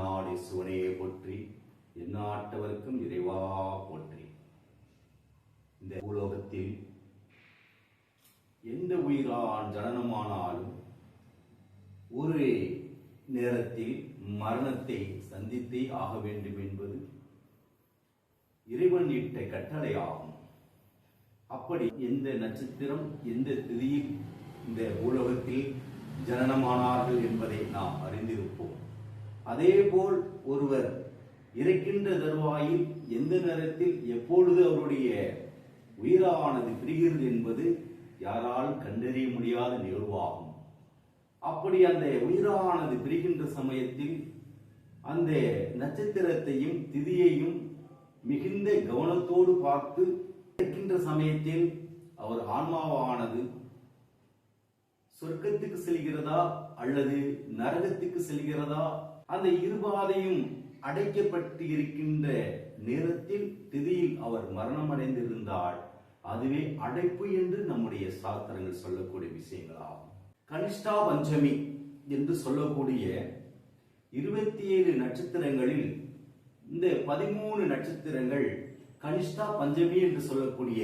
என்னாடி சிவனையே போற்றி எந்நாட்டவருக்கும் இறைவா போற்றி. இந்த பூலோகத்தில் எந்த உயிரான் ஜனனமானாலும் ஒரு நேரத்தில் மரணத்தை சந்தித்தே ஆக வேண்டும் என்பது இறைவன் இட்ட கட்டளையாகும். அப்படி எந்த நட்சத்திரம் எந்த திதியில் இந்த உலகத்தில் ஜனனமானார்கள் என்பதை நாம் அறிந்திருப்போம். அதேபோல் ஒருவர் இறக்கின்ற தருவாயில் எந்த நேரத்தில் எப்பொழுது அவருடைய உயிரானது பிரிகிறது என்பது யாரால் கண்டறிய முடியாத நிகழ்வாகும். அப்படி அந்த உயிரானது பிரிகின்ற சமயத்தில் அந்த நட்சத்திரத்தையும் திதியையும் மிகுந்த கவனத்தோடு பார்த்து இருக்கின்ற சமயத்தில் அவர் ஆன்மாவானது சொர்க்கத்துக்கு செல்கிறதா அல்லது நரகத்துக்கு செல்கிறதா அந்த இருபாதையும் அடைக்கப்பட்டு இருக்கின்ற நேரத்தில் திதியில் அவர் மரணம் அடைந்திருந்தால் அதுவே அடைப்பு என்று நம்முடைய சாஸ்திரங்கள் சொல்லக்கூடிய விஷயங்களாகும். கனிஷ்டா பஞ்சமி என்று சொல்லக்கூடிய இருபத்தி ஏழு நட்சத்திரங்களில் இந்த பதிமூணு நட்சத்திரங்கள் கனிஷ்டா பஞ்சமி என்று சொல்லக்கூடிய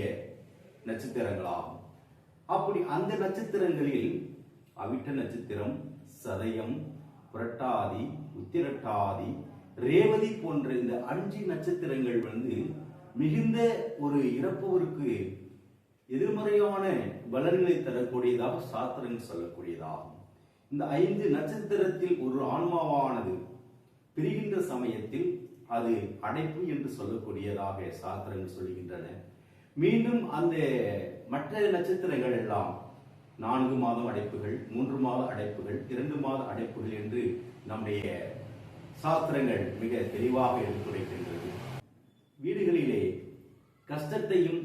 நட்சத்திரங்களாகும். அப்படி அந்த நட்சத்திரங்களில் அவிட்ட நட்சத்திரம் சதயம் புரட்டாதி உத்திரட்டாதி ரேவதி போன்ற இந்த அஞ்சு நட்சத்திரங்கள் வந்து மிகுந்த ஒரு இறப்பவருக்கு எதிர்மறையான பலன்களை தரக்கூடியதாக சாஸ்திரங்கள் சொல்லக்கூடியதாகும். இந்த ஐந்து நட்சத்திரத்தில் ஒரு ஆன்மாவானது பிரிகின்ற சமயத்தில் அது அடைப்பு என்று சொல்லக்கூடியதாக சாஸ்திரங்கள் சொல்கின்றன. மீண்டும் அந்த மற்ற நட்சத்திரங்கள் எல்லாம் நான்கு மாதம் அடைப்புகள் மூன்று மாத அடைப்புகள் இரண்டு மாத அடைப்புகள் என்று நம்முடைய சாஸ்திரங்கள் மிக தெளிவாக எடுத்துரைக்கின்றது. வீடுகளிலே கஷ்டத்தையும்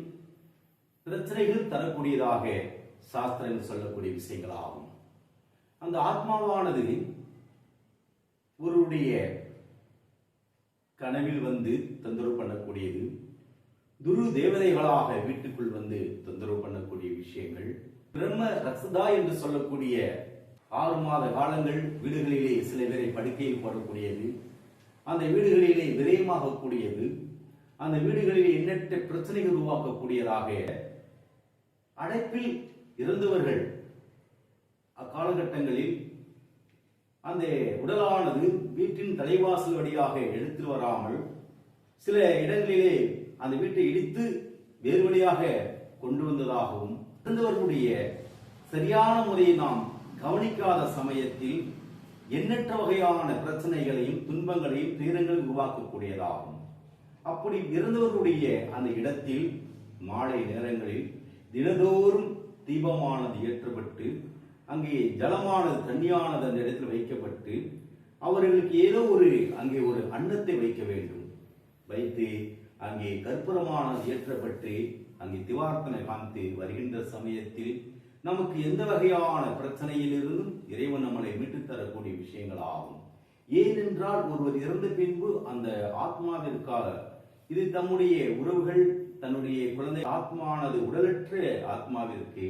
பிரச்சனைகள் தரக்கூடியதாக சாஸ்திரங்கள் சொல்லக்கூடிய விஷயங்களாகும். அந்த ஆத்மாவானது ஒருவருடைய கனவில் வந்து தொந்தரவு பண்ணக்கூடியது துரு தேவதைகளாக வீட்டுக்குள் வந்து தொந்தரவு பண்ணக்கூடிய விஷயங்கள் பிரம்ம ரக்ஷதா என்று சொல்லக்கூடிய ஆறு மாத காலங்கள் வீடுகளிலே சில பேரை படுக்கையில் போடக்கூடியது அந்த வீடுகளிலே விரயமாகக்கூடியது அந்த வீடுகளிலே எண்ணற்ற பிரச்சனைகள் உருவாக்கக்கூடியதாக அடைப்பில் இருந்தவர்கள் அக்காலகட்டங்களில் அந்த உடலானது வீட்டின் தலைவாசல் வழியாக எடுத்து வராமல் சில இடங்களிலே அந்த வீட்டை இடித்து வேறு வழியாக கொண்டு வந்ததாகவும் இருந்தவர்களுடைய சரியான முறையை நாம் கவனிக்காத சமயத்தில் எண்ணற்ற வகையான பிரச்சனைகளையும் துன்பங்களையும் துயரங்களையும் உருவாக்கக்கூடியதாகும். அப்படி இருந்தவர்களுடைய அந்த இடத்தில் மாலை நேரங்களில் தினதோறும் தீபமானது ஏற்றப்பட்டு அங்கே ஜலமானது தண்ணியானது அந்த இடத்தில் வைக்கப்பட்டு அவர்களுக்கு ஏதோ ஒரு அங்கே ஒரு அன்னத்தை வைக்க வேண்டும். வைத்து அங்கே கற்பூரமானது ஏற்றப்பட்டு அங்கே திவார்த்தனை காமித்து வருகின்ற சமயத்தில் நமக்கு எந்த வகையான பிரச்சனையிலிருந்தும் இறைவன் நம்மளை மீட்டுத் தரக்கூடிய விஷயங்கள் ஆகும் ஏனென்றால் ஒருவர் இறந்த பின்பு அந்த ஆத்மாவிற்காக இது தம்முடைய உறவுகள் தன்னுடைய குழந்தை ஆத்மானது உடலற்ற ஆத்மாவிற்கு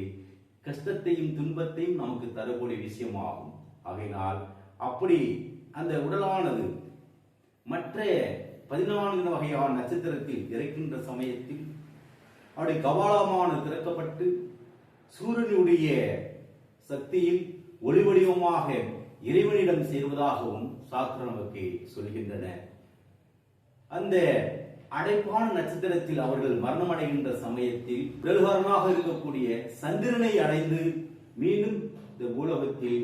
கஷ்டத்தையும் துன்பத்தையும் நமக்கு தரக்கூடிய விஷயமாகும். ஆகையினால் அப்படி அந்த உடலானது மற்ற பதினான்கு வகையான நட்சத்திரத்தில் இறக்கின்ற சமயத்தில் அவருடைய கபாலமான திறக்கப்பட்டு சூரியனுடைய சக்தியில் ஒளி வடிவமாக இறைவனிடம் சேர்வதாகவும் சாஸ்திரம் நமக்கு சொல்கின்றன. அந்த அடைப்பான நட்சத்திரத்தில் அவர்கள் மரணம் அடைகின்ற சமயத்தில் பிரகாரமாக இருக்கக்கூடிய சந்திரனை அடைந்து மீண்டும் இந்த பூலோகத்தில்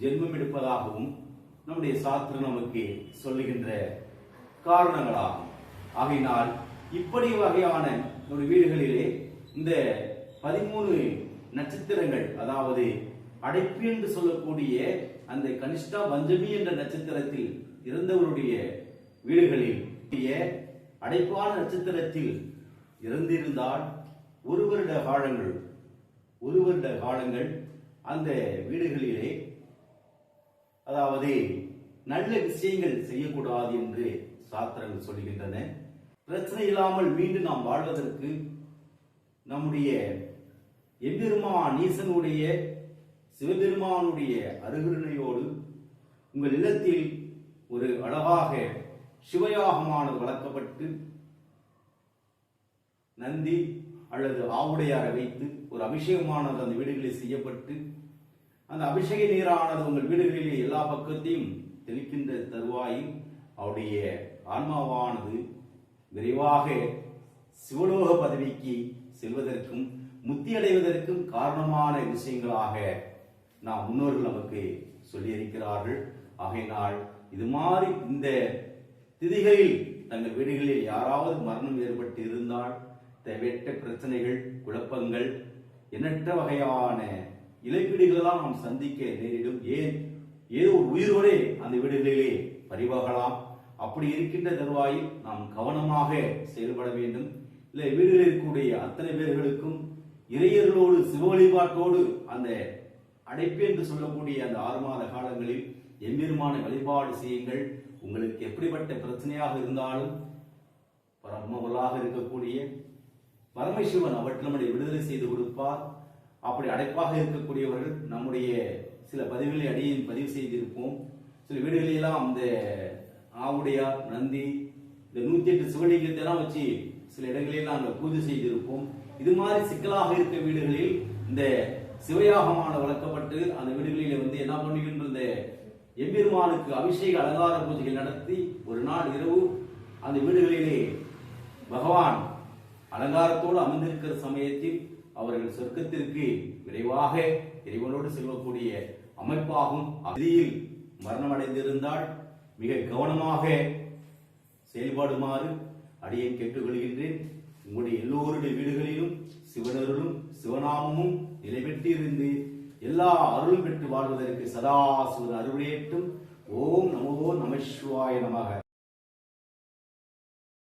ஜென்மம் எடுப்பதாகவும் நம்முடைய சாஸ்திரம் நமக்கு சொல்லுகின்ற காரணங்களாகும். ஆகையினால் இப்படி வகையான ஒரு வீடுகளிலே இந்த பதிமூணு நட்சத்திரங்கள் அதாவது அடைப்பு என்று சொல்லக்கூடிய அந்த கனிஷ்டா பஞ்சமி என்ற நட்சத்திரத்தில் இறந்தவருடைய வீடுகளில் அடைப்பான நட்சத்திரத்தில் இறந்திருந்தால் ஒரு வருட காலங்கள் ஒரு வருட காலங்கள் அந்த வீடுகளிலே அதாவது நல்ல விஷயங்கள் செய்யக்கூடாது என்று சாத்திரங்கள் சொல்கின்றன. பிரச்சனை இல்லாமல் மீண்டும் நாம் வாழ்வதற்கு நம்முடைய எம்பெருமான் ஈசனுடைய சிவபெருமானுடைய அருகருணையோடு உங்கள் இல்லத்தில் ஒரு அழகாக சிவயாகமானது வளர்க்கப்பட்டு நந்தி அல்லது ஆவுடையாரை வைத்து ஒரு அபிஷேகமானது அந்த வீடுகளில் செய்யப்பட்டு அந்த அபிஷேக நீரானது உங்கள் வீடுகளிலே எல்லா பக்கத்தையும் தெளிக்கின்ற தருவாயில் அவருடைய ஆன்மாவானது விரைவாக சிவலோக பதவிக்கு செல்வதற்கும் முத்தி அடைவதற்கும் காரணமான விஷயங்களாக நாம் முன்னோர்கள் நமக்கு சொல்லியிருக்கிறார்கள். ஆகையினால் இது மாதிரி இந்த திதிகளில் தங்கள் வீடுகளில் யாராவது மரணம் ஏற்பட்டு இருந்தால் தேவையற்ற பிரச்சனைகள் குழப்பங்கள் எண்ணற்ற வகையான இழப்பீடுகளெல்லாம் நாம் சந்திக்க நேரிடும். ஏன்? ஏதோ ஒரு உயிரோடே அந்த அப்படி இருக்கின்ற தருவாயில் நாம் கவனமாக செயல்பட வேண்டும். இல்லை வீடுகளில் இருக்கக்கூடிய அத்தனை பேர்களுக்கும் இறையர்களோடு சிவ வழிபாட்டோடு அந்த அடைப்பு என்று சொல்லக்கூடிய அந்த ஆறு மாத காலங்களில் எம்பெருமான வழிபாடு செய்யுங்கள். உங்களுக்கு எப்படிப்பட்ட பிரச்சனையாக இருந்தாலும் பரமவளாக இருக்கக்கூடிய பரமேஸ்வரன் அவற்றில் நம்முடைய விடுதலை செய்து கொடுப்பார். அப்படி அடைப்பாக இருக்கக்கூடியவர்கள் நம்முடைய சில பதிவுகளை அடியில் பதிவு செய்திருப்போம். சில வீடுகளிலெல்லாம் அந்த ஆவுடையார் நந்தி இந்த நூத்தி எட்டு சிவலிங்கத்தை எல்லாம் வச்சு சில இடங்களில் நாங்கள் பூஜை செய்திருப்போம். இது மாதிரி சிக்கலாக இருக்க வீடுகளில் இந்த சிவயாகமான வளர்க்கப்பட்டு அந்த வீடுகளில் வந்து என்ன பண்ணுகின்ற இந்த எம்பெருமானுக்கு அபிஷேக அலங்கார பூஜைகள் நடத்தி ஒரு நாள் இரவு அந்த வீடுகளிலே பகவான் அலங்காரத்தோடு அமர்ந்திருக்கிற சமயத்தில் அவர்கள் சொர்க்கத்திற்கு விரைவாக இறைவனோடு செல்லக்கூடிய அமைப்பாகும். அதில் மரணமடைந்திருந்தால் மிக கவனமாக செயல்பாடுமாறு அடியேன் கேட்டுக்கொள்கின்றேன். உங்களுடைய எல்லோருடைய வீடுகளிலும் சிவனருளும் சிவநாமமும் நிலை பெற்றிருந்து எல்லா அருளும் பெற்று வாழ்வதற்கு சதா சிவன் அருளேற்றும் ஓம் நமோ நமசிவாய நமக.